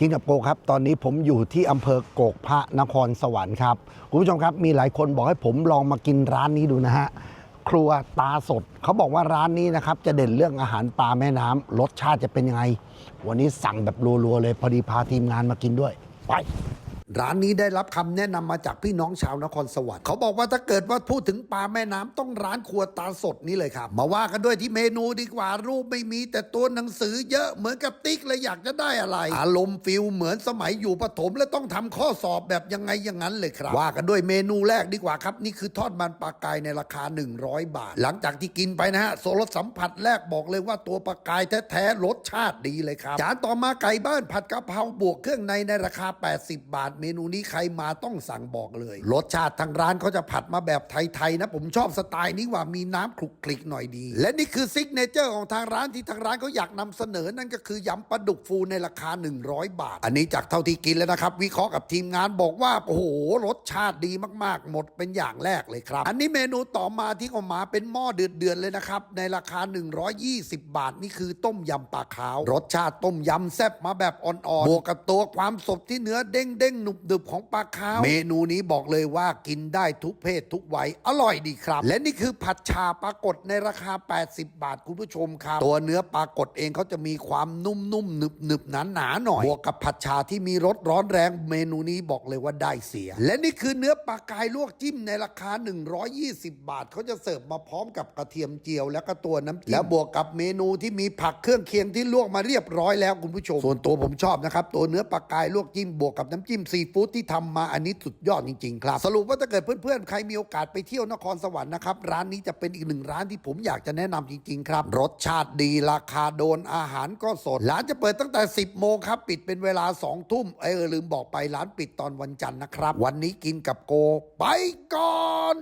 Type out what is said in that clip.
กินกับโกครับ ตอนนี้ผมอยู่ที่อำเภอโกกพระนครสวรรค์ครับ คุณผู้ชมครับ มีหลายคนบอกให้ผมลองมากินร้านนี้ดูนะฮะ ครัวตาสด เขาบอกว่าร้านนี้นะครับ จะเด่นเรื่องอาหารปลาแม่น้ำรสชาติจะเป็นยังไง วันนี้สั่งแบบรัวๆเลย พอดีพาทีมงานมากินด้วย ไป ร้านนี้ได้รับคำแนะนำมาจากพี่น้องชาวนครสวรรค์เขาบอกว่าถ้าเกิดว่าพูดถึงปลาแม่น้ำต้องร้านครัวตาสดนี่เลยครับ มาว่ากันด้วยที่เมนูดีกว่ารูปไม่มีแต่ตัวหนังสือเยอะเหมือนกับติ๊กเลยอยากจะได้อะไร อารมณ์ฟิลเหมือนสมัยอยู่ประถมและต้องทำข้อสอบแบบยังไงอย่างนั้นเลยครับ ว่ากันด้วยเมนูแรกดีกว่าครับ นี่คือทอดมันปลากายในราคา 100 บาท หลังจากที่กินไปนะฮะโซรสสัมผัสแรกบอกเลยว่าตัวปลากายแท้ๆรสชาติดีเลยครับจานต่อมาไก่บ้านผัดกะเพราบวกเครื่องในในราคา 80 บาทเมนูนี้ใครมาต้องสั่งบอกเลย รสชาติทางร้านเขาจะผัดมาแบบไทยๆนะ ผมชอบสไตล์นี้ว่ามีน้ำคลุกคลิกหน่อยดี และนี่คือซิกเนเจอร์ของทางร้านที่ทางร้านเขาอยากนำเสนอนั่นก็คือยำปลาดุกฟูในราคา 100 บาท อันนี้จากเท่าที่กินแล้วนะครับ วิเคราะห์กับทีมงานบอกว่าโอ้โหรสชาติดีมากๆ หมดเป็นอย่างแรกเลยครับ อันนี้เมนูต่อมาที่เขามาเป็นหม้อเดือดๆเลยนะครับในราคา 120 บาทนี่คือต้มยำปลาขาว รสชาติต้มยำแซ่บมาแบบอ่อนๆบวกกับตัวความสดที่เนื้อเด้งๆหนุบๆของปลาขาว เมนูนี้บอกเลยว่ากินได้ทุกเพศทุกวัยอร่อยดีครับ และนี่คือผัดชาปลากดในราคา 80 บาทคุณผู้ชมครับ ตัวเนื้อปลากดเองเขาจะมีความนุ่มๆหนึบๆหนาๆหน่อยบวกกับผัดชาที่มีรสร้อนแรงเมนูนี้บอกเลยว่าได้เสีย และนี่คือเนื้อปลากายลวกจิ้มในราคา 120 บาทเขาจะเสิร์ฟมาพร้อมกับกระเทียมเจียว แล้วก็ตัวน้ำจิ้มแล้วบวกกับเมนูที่มีผักเครื่องเคียงที่ลวกมาเรียบร้อยแล้วคุณผู้ชม ส่วนตัวผมชอบนะครับตัวเนื้อปลากายลวกจิ้มบวกกับน้ำจิ้มซีฟู้ดที่ทำมาอันนี้สุดยอดจริงๆครับ สรุปว่าถ้าเกิดเพื่อนๆ ใครมีโอกาสไปเที่ยวนครสวรรค์นะครับ ร้านนี้จะเป็นอีกหนึ่งร้านที่ผมอยากจะแนะนำจริงๆครับ รสชาติดีราคาโดนอาหารก็สด ร้านจะเปิดตั้งแต่ 10 โมงครับ ปิดเป็นเวลา 2 ทุ่มเออลืมบอกไปร้านปิดตอนวันจันทร์นะครับ วันนี้กินกับโก ไปก่อน